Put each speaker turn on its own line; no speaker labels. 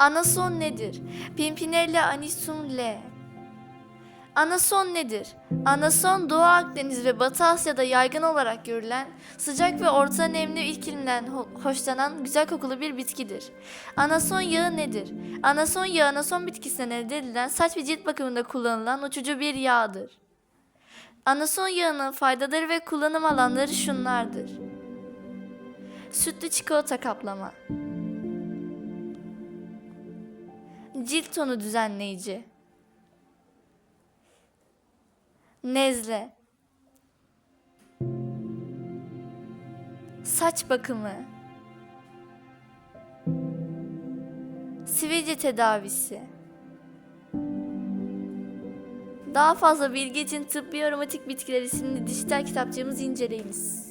Anason nedir? Pimpinella anisum L. Anason nedir? Anason Doğu Akdeniz ve Batı Asya'da yaygın olarak görülen, sıcak ve orta nemli iklimden ho- hoşlanan güzel kokulu bir bitkidir. Anason yağı nedir? Anason yağı anason bitkisinden elde edilen saç ve cilt bakımında kullanılan uçucu bir yağdır. Anason yağının faydaları ve kullanım alanları şunlardır. Sütlü çikolata kaplama. Cilt tonu düzenleyici. Nezle. Saç bakımı. Sivilce tedavisi. Daha fazla bilgi için Tıbbi Aromatik Bitkiler isimli dijital kitapçığımızı inceleyiniz.